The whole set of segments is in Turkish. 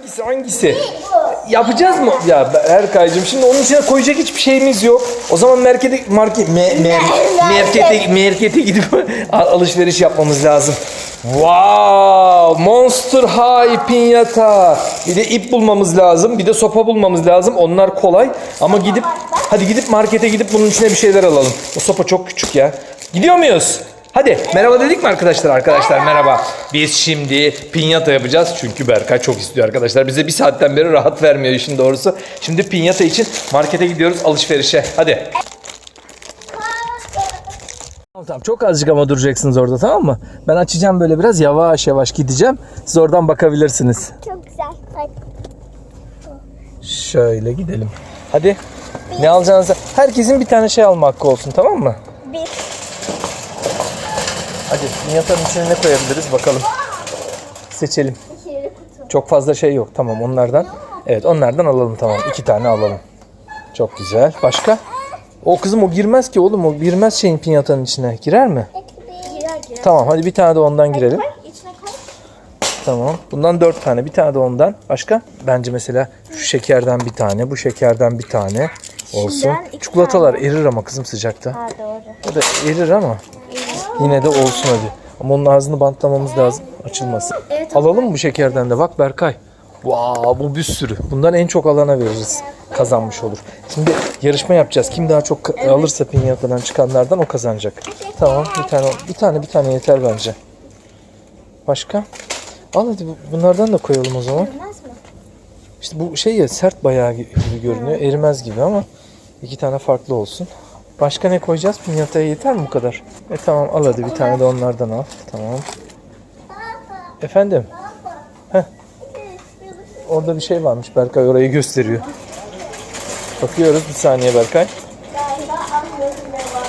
Hangisi hangisi? Yapacağız mı? Ya Erkay'cığım şimdi onun içine koyacak hiçbir şeyimiz yok. O zaman markete market me, me, markete markete gidip al- alışveriş yapmamız lazım. Wow! Monster High pinyata. Bir de ip bulmamız lazım. Bir de sopa bulmamız lazım. Onlar kolay. Ama gidip hadi gidip markete gidip bunun içine bir şeyler alalım. O sopa çok küçük ya. Gidiyor muyuz? Hadi merhaba dedik mi arkadaşlar? Arkadaşlar merhaba. Biz şimdi pinyata yapacağız. Çünkü Berkay çok istiyor arkadaşlar. Bize bir saatten beri rahat vermiyor işin doğrusu. Şimdi pinyata için markete gidiyoruz alışverişe. Hadi. Tamam tamam çok azıcık ama duracaksınız orada tamam mı? Ben açacağım böyle biraz yavaş yavaş gideceğim. Siz oradan bakabilirsiniz. Çok güzel. Hadi. Şöyle gidelim. Hadi. Ne alacağınızı herkesin bir tane şey alma hakkı olsun tamam mı? Bir. Hadi pinyatanın içine ne koyabiliriz bakalım. Seçelim. Çok fazla şey yok. Tamam onlardan. Evet onlardan alalım tamam. İki tane alalım. Çok güzel. Başka? O kızım o girmez ki oğlum. O girmez şeyin pinyatanın içine. Girer mi? Girer girer. Tamam hadi bir tane de ondan girelim. Tamam. Bundan dört tane. Bir tane de ondan. Başka? Bence mesela şu şekerden bir tane. Bu şekerden bir tane olsun. Çikolatalar erir ama kızım sıcakta. Ha doğru. O da erir ama yine de olsun hadi. Ama onun ağzını bantlamamız lazım. Açılmasın. Evet, Alalım mı bu şekerden de? Bak Berkay. Wow, bu bir sürü. Bundan en çok alana veririz. Kazanmış olur. Şimdi yarışma yapacağız. Kim daha çok alırsa pinyatadan çıkanlardan o kazanacak. Tamam bir tane bir tane bir tane yeter bence. Başka? Al hadi bu- bunlardan da koyalım o zaman. İşte bu şey ya sert bayağı gibi görünüyor. Erimez gibi ama iki tane farklı olsun. Başka ne koyacağız? Pinyataya yeter mi bu kadar? E tamam al hadi bir tane de onlardan al. Tamam. Efendim? Heh. Orada bir şey varmış. Berkay orayı gösteriyor. Bakıyoruz bir saniye Berkay.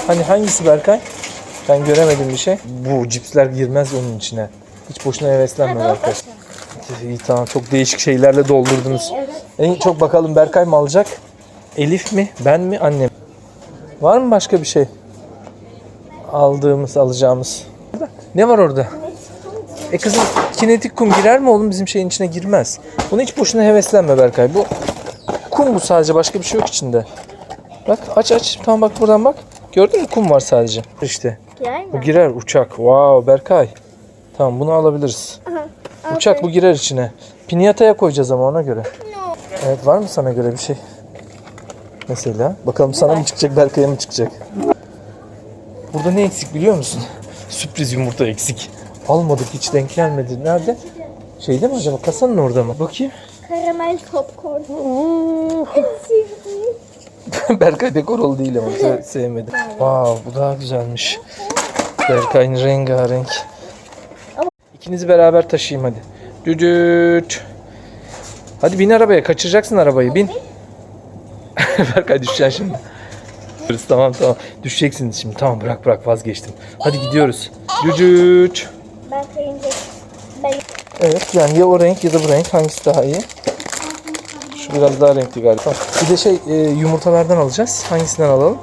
Hani hangisi Berkay? Ben göremedim bir şey. Bu cipsler girmez onun içine. Hiç boşuna heveslenme Berkay. İyi tamam çok değişik şeylerle doldurdunuz. En çok bakalım Berkay mı alacak? Elif mi? Ben mi? Annem. Var mı başka bir şey? Aldığımız, alacağımız. Ne var orada? E kızım kinetik kum girer mi oğlum bizim şeyin içine girmez. Bunu hiç boşuna heveslenme Berkay. Bu kum bu sadece başka bir şey yok içinde. Bak aç aç. Tamam bak buradan bak. Gördün mü kum var sadece. İşte. Girer Bu mi? girer uçak. Wow Berkay. Tamam bunu alabiliriz. Uçak bu girer içine. Pinyataya koyacağız ama ona göre. Evet var mı sana göre bir şey? Mesela bakalım sana mı çıkacak Berkay'a mı çıkacak? Burada ne eksik biliyor musun? Sürpriz yumurta eksik. Almadık hiç denk gelmedi. Nerede? Şeyde mi acaba? Kasanın orada mı? Bakayım. Karamel popcorn. Berkay dekoralı değil ama se- sevmedi. Wow bu daha güzelmiş. Berkay'ın rengarenk. İkinizi beraber taşıyayım hadi. Düdüt. Hadi bin arabaya kaçıracaksın arabayı bin. Berkay düşeceksin şimdi. Tamam tamam düşeceksiniz şimdi tamam bırak bırak vazgeçtim. Hadi gidiyoruz. Düdüt. Ben kayınca. Ben Evet yani ya o renk ya da bu renk hangisi daha iyi? Şu biraz daha renkli galiba. Bir de şey e, yumurtalardan alacağız. Hangisinden alalım?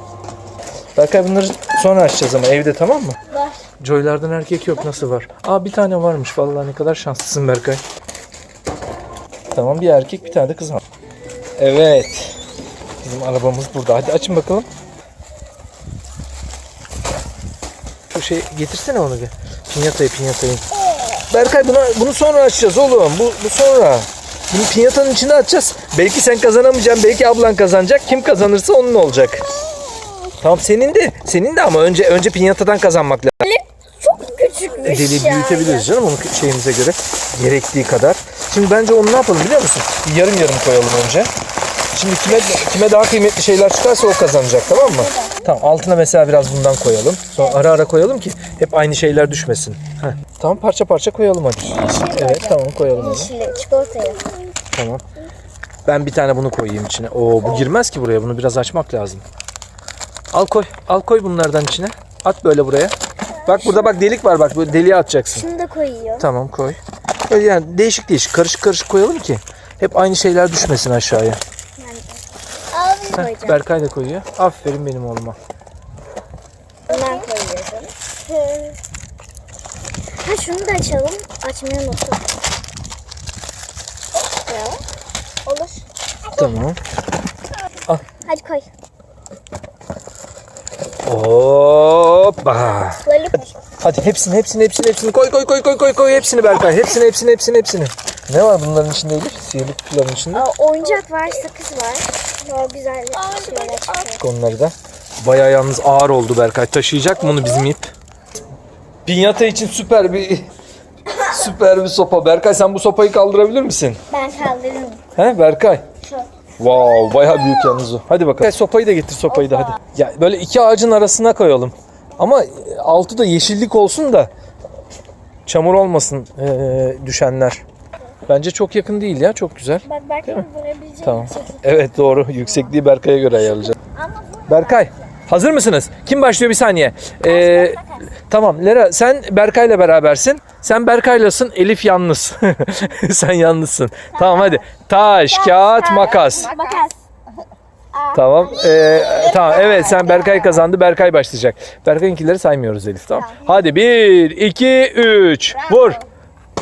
Berkay bunları sonra açacağız ama evde tamam mı? var. Joy'lardan erkek yok nasıl var? Aa bir tane varmış vallahi ne kadar şanslısın Berkay. Tamam bir erkek bir tane de kız var. Evet. Bizim arabamız burada. Hadi açın bakalım. Şu şey getirsene onu bir. Pinyatayı pinyatayı. Berkay bunu, bunu sonra açacağız oğlum. Bu, bu sonra. Bunu pinyatanın içine açacağız. Belki sen kazanamayacaksın. Belki ablan kazanacak. Kim kazanırsa onun olacak. Tamam senin de. Senin de ama önce önce pinyatadan kazanmak lazım. Çok küçükmüş Deli yani. büyütebiliriz canım onu şeyimize göre. Gerektiği kadar. Şimdi bence onu ne yapalım biliyor musun? Yarım yarım koyalım önce. Şimdi kime kime daha kıymetli şeyler çıkarsa o kazanacak tamam mı? Tamam altına mesela biraz bundan koyalım. Sonra ara ara koyalım ki hep aynı şeyler düşmesin. Heh. Tamam parça parça koyalım hadi. Evet tamam koyalım onu. Yeşili, çikolatayı. Tamam. Ben bir tane bunu koyayım içine. Oo bu girmez ki buraya. Bunu biraz açmak lazım. Al koy. Al koy bunlardan içine. At böyle buraya. Bak burada bak delik var bak. Böyle deliğe atacaksın. Şunu da koyuyor. Tamam koy. Böyle yani değişik değişik karışık karışık koyalım ki hep aynı şeyler düşmesin aşağıya. Abi Heh, koyacağım. Berkay da koyuyor. Aferin benim oğluma. Bundan koyuyorum. Ha şunu da açalım. Açmayı unuttum. Olur. Tamam. Hadi koy. Hoppa. Lollipop. Hadi hepsini hepsini hepsini hepsini koy koy koy koy koy koy hepsini Berkay. Hepsini hepsini hepsini hepsini. Ne var bunların içinde Elif? Sihirli kutuların içinde. Aa, oyuncak var, sakız var. Çok güzel şeyler çıkıyor. Onları da. Bayağı yalnız ağır oldu Berkay. Taşıyacak mı onu bizim ip? Pinyata için süper bir süper bir sopa. Berkay sen bu sopayı kaldırabilir misin? Ben kaldırırım. He Berkay? Şu. Wow bayağı büyük yalnız o. Hadi bakalım. Gel sopayı da getir sopayı da hadi. Ya böyle iki ağacın arasına koyalım. Ama altı da yeşillik olsun da çamur olmasın eee, düşenler. Bence çok yakın değil ya çok güzel. Bak belki vurabileceğim Tamam. bir. Evet doğru. Yüksekliği Berkay'a göre ayarlayacağız. Berkay hazır mısınız? Kim başlıyor bir saniye. Ee, tamam Lera sen Berkay'la berabersin. Sen Berkay'lasın Elif yalnız. sen yalnızsın. Tamam hadi. Taş, kağıt, makas. makas. Tamam. Ee, tamam evet sen Berkay kazandı. Berkay başlayacak. Berkay'ınkileri saymıyoruz Elif tamam. Hadi 1, 2, 3. Vur.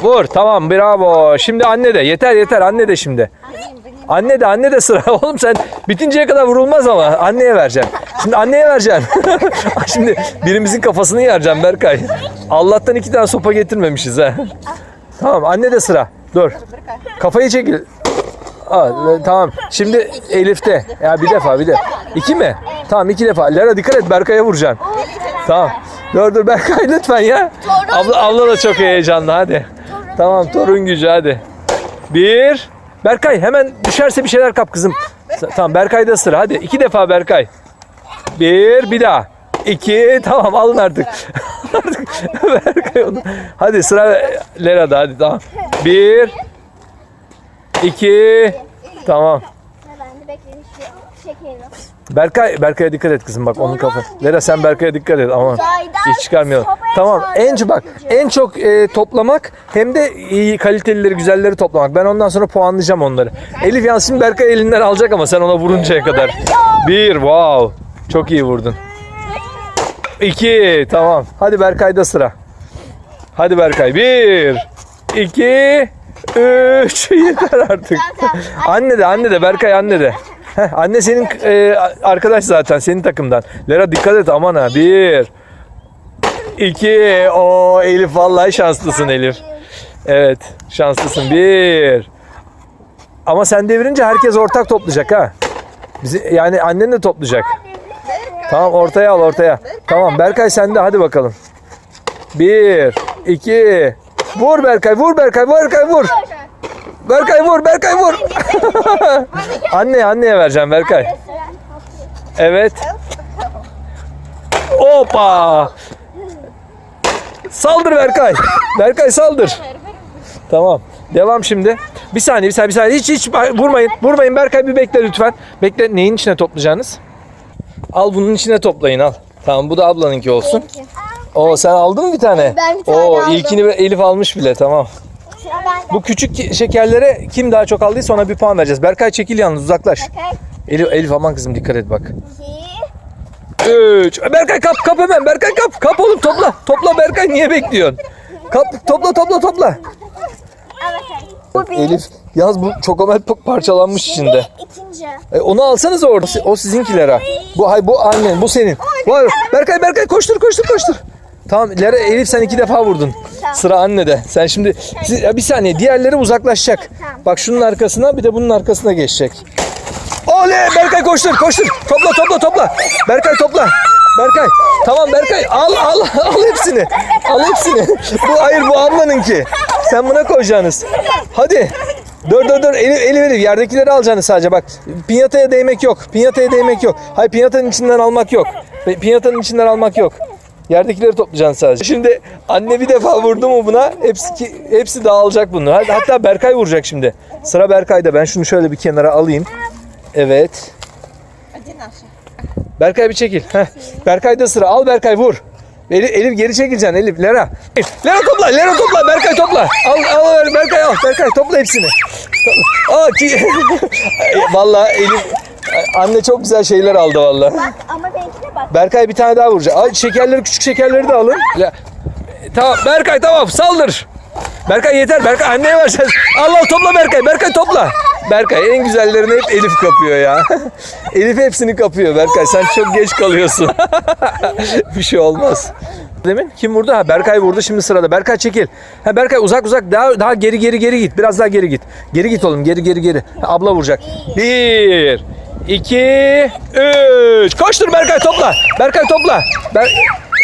Vur tamam bravo. Şimdi anne de yeter yeter anne de şimdi. Anne de anne de sıra. Oğlum sen bitinceye kadar vurulmaz ama anneye vereceksin. Şimdi anneye vereceksin. Şimdi birimizin kafasını yaracaksın Berkay. Allah'tan iki tane sopa getirmemişiz ha. Tamam anne de sıra. Dur. Kafayı çekil. Aa, tamam. Şimdi Elif'te. Ya bir defa bir de. İki mi? Tamam iki defa. Lara dikkat et Berkay'a vuracaksın. Tamam. Dur dur Berkay lütfen ya. Abla, abla da çok heyecanlı hadi. Tamam torun gücü hadi. Bir. Berkay hemen düşerse bir şeyler kap kızım. Tamam Berkay'da sıra hadi. iki defa Berkay. Bir bir daha. İki tamam alın artık. artık Berkay onu. Hadi sıra Lera'da hadi tamam. Bir. İki. Tamam. Ben de bekleyin şu şekeri. Berkay, Berkay'a dikkat et kızım bak onun kafa. Lera sen Berkay'a dikkat et aman. Hiç çıkarmayalım. Tamam en bak en çok e, toplamak hem de iyi kalitelileri güzelleri toplamak. Ben ondan sonra puanlayacağım onları. Elif şimdi Berkay elinden alacak ama sen ona vuruncaya kadar. Bir wow. Çok iyi vurdun. İki tamam. Hadi Berkay'da sıra. Hadi Berkay. Bir, iki, üç. Yeter artık. Anne de anne de Berkay anne de. Heh, anne senin e, arkadaş zaten senin takımdan. Lera dikkat et aman ha. Bir, iki. O Elif vallahi şanslısın Elif. Evet şanslısın. Bir. Ama sen devirince herkes ortak toplayacak ha. Bizi, yani annen de toplayacak. Tamam ortaya al ortaya. Tamam Berkay sen de hadi bakalım. Bir, iki. Vur Berkay, vur Berkay, vur Berkay vur. Berkay vur, Berkay vur. anneye, anneye vereceğim Berkay. Evet. Hoppa. Saldır Berkay. Berkay saldır. Tamam. Devam şimdi. Bir saniye, bir saniye, bir saniye. Hiç hiç vurmayın. Vurmayın Berkay bir bekle lütfen. Bekle. Neyin içine toplayacaksınız? Al bunun içine toplayın al. Tamam bu da ablanınki olsun. Oo sen aldın mı bir tane? Ben bir tane Oo aldım. ilkini Elif almış bile tamam. Bu küçük şekerlere kim daha çok aldıysa ona bir puan vereceğiz. Berkay çekil yalnız uzaklaş. Elif, Elif aman kızım dikkat et bak. 3. Berkay kap kap hemen. Berkay kap. Kap oğlum topla. Topla Berkay niye bekliyorsun? Kap topla topla topla. Elif yalnız bu çokomel çok parçalanmış içinde. İkinci. E, onu alsanız orada. O sizinkiler ha. Bu hay bu annen, bu senin. Var. Berkay Berkay koştur koştur koştur. Tamam Lera Elif sen iki defa vurdun. Sıra annede. Sen şimdi siz, ya bir saniye diğerleri uzaklaşacak. Bak şunun arkasına bir de bunun arkasına geçecek. Oley Berkay koştur koştur. Topla topla topla. Berkay topla. Berkay. Tamam Berkay al al al hepsini. Al hepsini. Bu hayır bu ablanınki. Sen buna koyacaksınız. Hadi. Dur dur dur Elif Elif Elif yerdekileri alacaksınız sadece bak. Pinyataya değmek yok. Pinyataya değmek yok. Hayır pinyatanın içinden almak yok. Pinyatanın içinden almak yok. Yerdekileri toplayacaksın sadece. Şimdi anne bir defa vurdu mu buna hepsi ki- hepsi dağılacak bunu. Hadi, hatta Berkay vuracak şimdi. Sıra Berkay'da. Ben şunu şöyle bir kenara alayım. Evet. Berkay bir çekil. Heh. Berkay'da sıra. Al Berkay vur. Elif, Elif geri çekileceksin Elif. Lera. Lera topla. Lera topla. Berkay topla. Al al Berkay al. Berkay topla hepsini. Topla. Aa ki. vallahi Elif anne çok güzel şeyler aldı vallahi. Bak ama benimkine bak. Berkay bir tane daha vuracak. Ay şekerleri küçük şekerleri de alın. La- Tamam Berkay tamam saldır. Berkay yeter. Berkay anneye vereceğiz. Allah topla Berkay. Berkay topla. Berkay en güzellerini hep Elif kapıyor ya. Elif hepsini kapıyor Berkay. Sen çok geç kalıyorsun. bir şey olmaz. Demin kim vurdu? Ha Berkay vurdu şimdi sırada. Berkay çekil. Ha Berkay uzak uzak daha daha geri geri geri git. Biraz daha geri git. Geri git oğlum geri geri geri. Ha, abla vuracak. Bir, iki, üç. Koştur Berkay topla. Berkay topla. Ber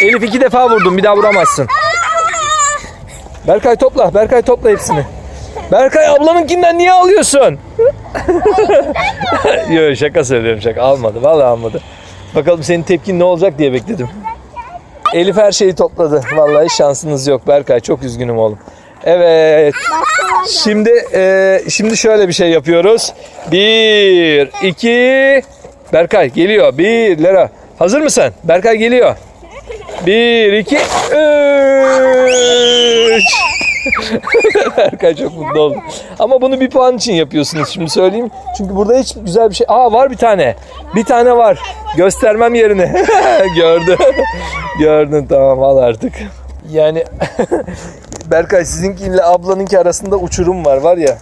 Elif iki defa vurdun bir daha vuramazsın. Berkay topla. Berkay topla hepsini. Berkay ablanınkinden niye alıyorsun? Yok şaka söylüyorum şaka. Almadı. Vallahi almadı. Bakalım senin tepkin ne olacak diye bekledim. Elif her şeyi topladı. Vallahi şansınız yok Berkay. Çok üzgünüm oğlum. Evet. Şimdi e, şimdi şöyle bir şey yapıyoruz. Bir, iki. Berkay geliyor. Bir lira. Hazır mısın? Berkay geliyor. Bir, iki, üç. Berkay çok mutlu oldu. Ama bunu bir puan için yapıyorsunuz şimdi söyleyeyim. Çünkü burada hiç güzel bir şey... Aa var bir tane. Bir tane var. Göstermem yerine. Gördü. Gördün tamam al artık. Yani Berkay sizinkiyle ablanınki arasında uçurum var var ya.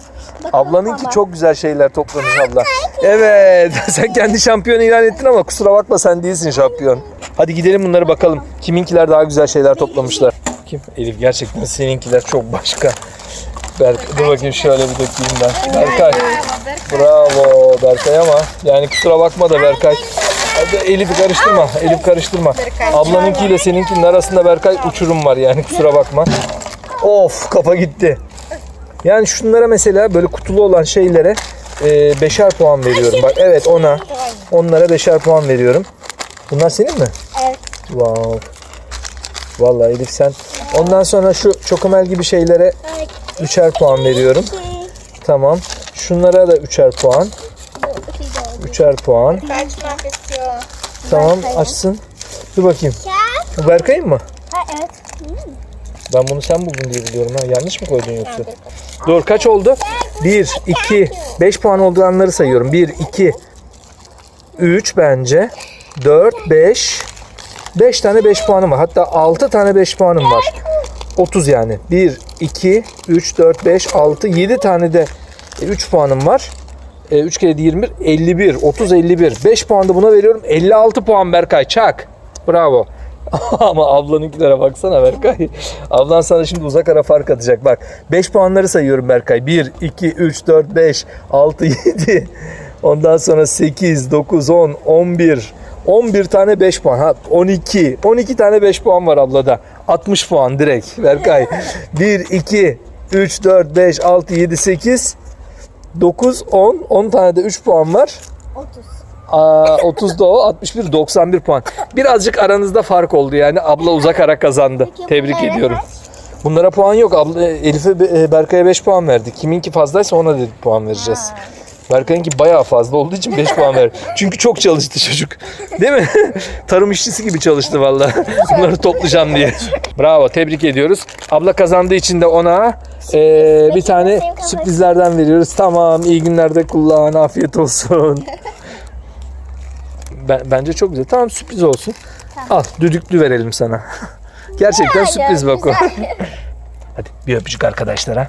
Ablanınki çok güzel şeyler toplamış abla. Evet sen kendi şampiyon ilan ettin ama kusura bakma sen değilsin şampiyon. Hadi gidelim bunları bakalım. Kiminkiler daha güzel şeyler toplamışlar. Kim? Elif gerçekten seninkiler çok başka. Berk, dur bakayım şöyle bir dökeyim ben. Berkay. Bravo Berkay ama yani kusura bakma da Berkay. Hadi Elif'i karıştırma. Elif karıştırma. Ablanınkiyle seninkinin arasında Berkay uçurum var yani kusura bakma. Of kafa gitti. Yani şunlara mesela böyle kutulu olan şeylere e, beşer puan veriyorum. Bak evet ona. Onlara beşer puan veriyorum. Bunlar senin mi? Evet. Wow. Vallahi Elif sen. Ondan sonra şu çokomel gibi şeylere üçer puan veriyorum. Tamam. Şunlara da üçer puan. Üçer puan. Tamam açsın. Dur bakayım. Bu Berkay'ın mı? Ha evet. Ben bunu sen buldun diye biliyorum ha. Yanlış mı koydun yoksa? Dur kaç oldu? 1, 2, 5 puan olduğu anları sayıyorum. 1, 2, 3 bence. 4, 5. 5 tane 5 puanım var. Hatta 6 tane 5 puanım var. 30 yani. 1, 2, 3, 4, 5, 6, 7 tane de 3 puanım var. 3 kere de 21, 51, 30, 51. 5 puan da buna veriyorum. 56 puan Berkay. Çak. Bravo. Ama ablanınkilere baksana Berkay. Ablan sana şimdi uzak ara fark atacak. Bak 5 puanları sayıyorum Berkay. 1, 2, 3, 4, 5, 6, 7. Ondan sonra 8, 9, 10, 11. 11 tane 5 puan. Ha 12. 12 tane 5 puan var ablada. 60 puan direkt Berkay. 1, 2, 3, 4, 5, 6, 7, 8, 9, 10. 10 tane de 3 puan var. 30. Aa, 30 da o 61 91 puan. Birazcık aranızda fark oldu yani abla uzak ara kazandı. Tebrik ediyorum. Bunlara puan yok. Abla Elif'e e, Berkay'a 5 puan verdik. Kiminki fazlaysa ona dedik puan vereceğiz. Berkay'ınki bayağı fazla olduğu için 5 puan ver. Çünkü çok çalıştı çocuk. Değil mi? Tarım işçisi gibi çalıştı vallahi. Bunları toplayacağım diye. Bravo, tebrik ediyoruz. Abla kazandığı için de ona e, bir tane sürprizlerden veriyoruz. Tamam, iyi günlerde kullan. Afiyet olsun. Ben, bence çok güzel. Tamam sürpriz olsun. Al düdüklü verelim sana. Gerçekten sürpriz bak o. Hadi bir öpücük arkadaşlara.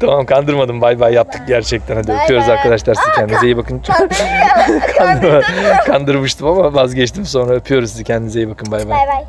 Tamam kandırmadım bay bay yaptık gerçekten hadi öpüyoruz bay. arkadaşlar sizi kendinize iyi bakın. Kandırmıştım ama vazgeçtim sonra öpüyoruz sizi kendinize iyi bakın bay bay. Bay bay.